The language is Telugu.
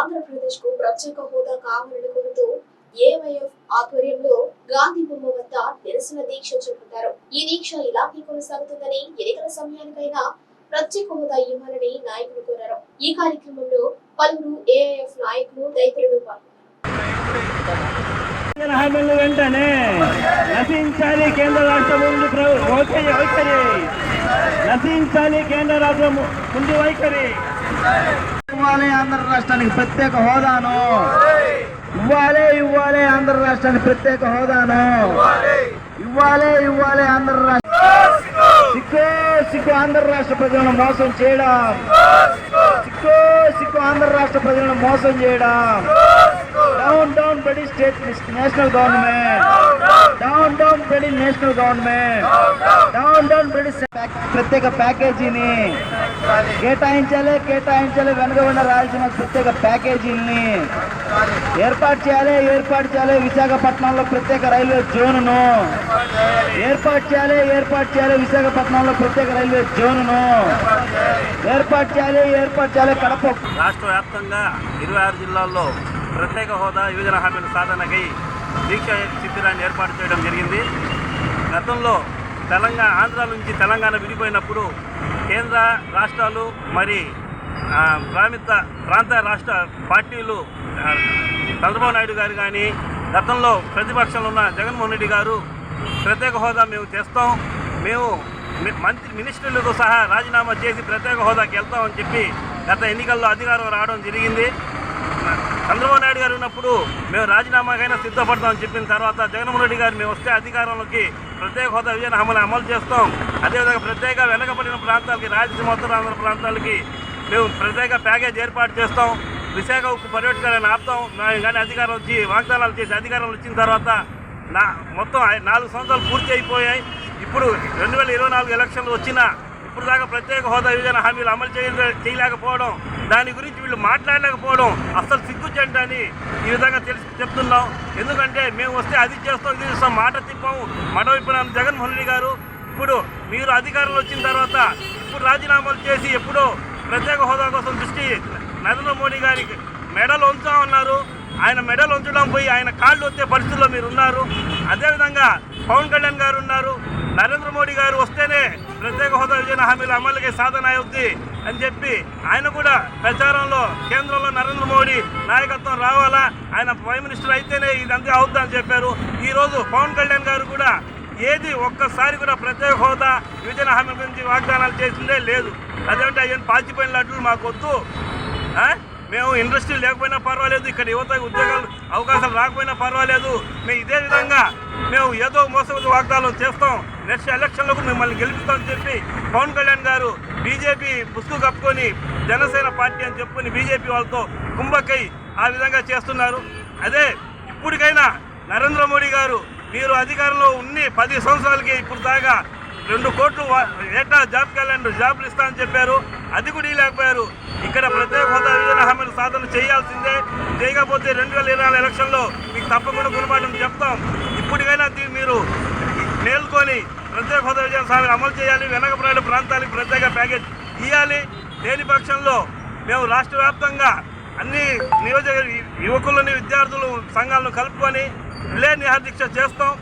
ఆంధ్రప్రదేశ్కు ప్రత్యేక హోదా కావాలని కోరుతూ ఏవైఎఫ్ ఆధ్వర్యంలో గాంధీ బొమ్మ వద్ద నిరసన దీక్ష చేపట్టారు. ఈ దీక్ష ఇలాగే కొనసాగుతుందని ఎన్నికల సమయానికైనా ప్రత్యేక హోదా ఇవ్వాలని నాయకులు కోరారు. ఈ కార్యక్రమంలో పలువురు ఏఐఎఫ్ నాయకులు తదితరులు పాల్గొన్నారు. వెంటనే నశించాలి కేంద్ర రాష్ట్ర ముందు వైఖరి. నశించాలి కేంద్ర రాష్ట్ర ముందు వైఖరి. ఇవ్వాలి ఆంధ్ర రాష్ట్రానికి ప్రత్యేక హోదాను. ఇవ్వాలి ఇవ్వాలి ఆంధ్ర రాష్ట్రానికి ప్రత్యేక హోదాను. ఇవ్వాలి ఇవ్వాలి ఆంధ్ర రాష్ట్ర సిక్కు సిక్కు ఆంధ్ర రాష్ట్ర ప్రజలను మోసం చేయడం. సిక్కు సిక్కు ఆంధ్ర రాష్ట్ర ప్రజలను మోసం చేయడం. డౌన్ డౌన్ బడి state national government. Down down బడి నేషనల్ గవర్నమెంట్. డౌన్ డౌన్ బడి ప్రత్యేక ప్యాకేజీని కేటాయించాలి కేటాయించాలి వెనుకబడిన రాయలసీమ ప్రత్యేక ప్యాకేజీని ఏర్పాటు చేయాలి ఏర్పాటు చేయాలి. విశాఖపట్నంలో ప్రత్యేక రైల్వే జోనును ఏర్పాటు చేయాలి ఏర్పాటు చేయాలి. విశాఖపట్నంలో ప్రత్యేక రైల్వే జోనును ఏర్పాటు చేయాలి ఏర్పాటు చేయాలి. కడప రాష్ట్ర వ్యాప్తంగా ఇరవై ఆరు జిల్లాల్లో ప్రత్యేక హోదా యువజన హామీల సాధనకై దీక్ష శిబిరాన్ని ఏర్పాటు చేయడం జరిగింది. గతంలో తెలంగాణ ఆంధ్ర నుంచి తెలంగాణ విడిపోయినప్పుడు కేంద్ర రాష్ట్రాలు మరి ప్రాంత ప్రాంత రాష్ట్ర పార్టీలు చంద్రబాబు నాయుడు గారు కానీ గతంలో ప్రతిపక్షంలో ఉన్న జగన్మోహన్ రెడ్డి గారు ప్రత్యేక హోదా మేము చేస్తాం. మేము మంత్రి మినిస్టర్లతో సహా రాజీనామా చేసి ప్రత్యేక హోదాకి వెళ్తామని చెప్పి గత ఎన్నికల్లో అధికారం రావడం జరిగింది. చంద్రబాబు నాయుడు గారు ఉన్నప్పుడు మేము రాజీనామాకైనా సిద్ధపడతామని చెప్పిన తర్వాత జగన్మోహన్ రెడ్డి గారు మేము వస్తే అధికారంలోకి ప్రత్యేక హోదా విజయాన్ని హామీని అమలు చేస్తాం. అదేవిధంగా ప్రత్యేక వెనకబడిన ప్రాంతాలకి రాయలసీమ ఉత్తరాంధ్ర ప్రాంతాలకి మేము ప్రత్యేక ప్యాకేజ్ ఏర్పాటు చేస్తాం. విశాఖ ఉక్కు పర్యటకాలను ఆపుతాం. మేము కానీ అధికారం వచ్చి వాగ్దానాలు చేసి అధికారం వచ్చిన తర్వాత నా మొత్తం నాలుగు సంవత్సరాలు పూర్తి అయిపోయాయి. ఇప్పుడు రెండు వేల ఇరవై నాలుగు ఎలక్షన్లు వచ్చినా ఇప్పుడు దాకా ప్రత్యేక హోదా విభజన హామీలు అమలు చేయ చేయలేకపోవడం దాని గురించి వీళ్ళు మాట్లాడలేకపోవడం అసలు అని ఈ విధంగా తెలిసి చెప్తున్నాం. ఎందుకంటే మేము వస్తే అది చేస్తాం ఇది చేస్తాం మాట తిప్పాము. మాట జగన్మోహన్ రెడ్డి గారు ఇప్పుడు మీరు అధికారంలో వచ్చిన తర్వాత ఇప్పుడు రాజీనామాలు చేసి ఎప్పుడో ప్రత్యేక హోదా కోసం దృష్టి నరేంద్ర మోడీ గారికి మెడలు ఉంచామన్నారు. ఆయన మెడలు ఉంచడం పోయి ఆయన కాళ్ళు వచ్చే పరిస్థితుల్లో మీరు ఉన్నారు. అదేవిధంగా పవన్ కళ్యాణ్ గారు ఉన్నారు. నరేంద్ర మోడీ గారు వస్తేనే ప్రత్యేక హోదా విజయన హామీల అమలుకి సాధన అవుద్ది అని చెప్పి ఆయన కూడా ప్రచారంలో కేంద్రంలో నరేంద్ర మోడీ నాయకత్వం రావాలా ఆయన ప్రైమ్ మినిస్టర్ అయితేనే ఇదంతా అవుద్దా అని చెప్పారు. ఈరోజు పవన్ కళ్యాణ్ గారు కూడా ఏది ఒక్కసారి కూడా ప్రత్యేక హోదా విభజన హామీల గురించి వాగ్దానాలు చేసిందే లేదు. అదేంటే అయ్యని పాచిపోయిన లడ్డూలు మాకొద్దు. ఆ? మేము ఇండస్ట్రీ లేకపోయినా పర్వాలేదు ఇక్కడ యువత ఉద్యోగాలు అవకాశాలు రాకపోయినా పర్వాలేదు. మేము ఇదే విధంగా మేము ఏదో మోసపోతే వాగ్దానం చేస్తాం. నెక్స్ట్ ఎలక్షన్లకు మిమ్మల్ని గెలిపిస్తామని చెప్పి పవన్ కళ్యాణ్ గారు బీజేపీ ముసుగు కప్పుకొని జనసేన పార్టీ అని చెప్పుకొని బీజేపీ వాళ్ళతో కుంభకై ఆ విధంగా చేస్తున్నారు. అదే ఇప్పటికైనా నరేంద్ర మోడీ గారు మీరు అధికారంలో ఉన్ని పది సంవత్సరాలకి ఇప్పుడు దాకా రెండు కోట్లు ఏటా జాబ్ క్యాలెండర్ జాబ్లు ఇస్తామని చెప్పారు. అది కూడా లేకపోయారు ఇక్కడ ప్రత్యేక హోదా హామీలు సాధన చేయాల్సిందే. చేయకపోతే రెండు వేల ఇరవై నాలుగు ఎలక్షన్లో మీకు తప్పకుండా గుణపాఠం చెప్తాం. ఇప్పటికైనా దీ- మీరు నేర్చుకొని ప్రత్యేక హోదా విజయం హామీలు అమలు చేయాలి. వెనకబడిన ప్రాంతాలకు ప్రత్యేక ప్యాకేజ్ ఇవ్వాలి లేని పక్షంలో మేము రాష్ట్ర వ్యాప్తంగా అన్ని నియోజక యువకులని విద్యార్థులు సంఘాలను కలుపుకొని విలే నిహార్ దీక్ష చేస్తాం.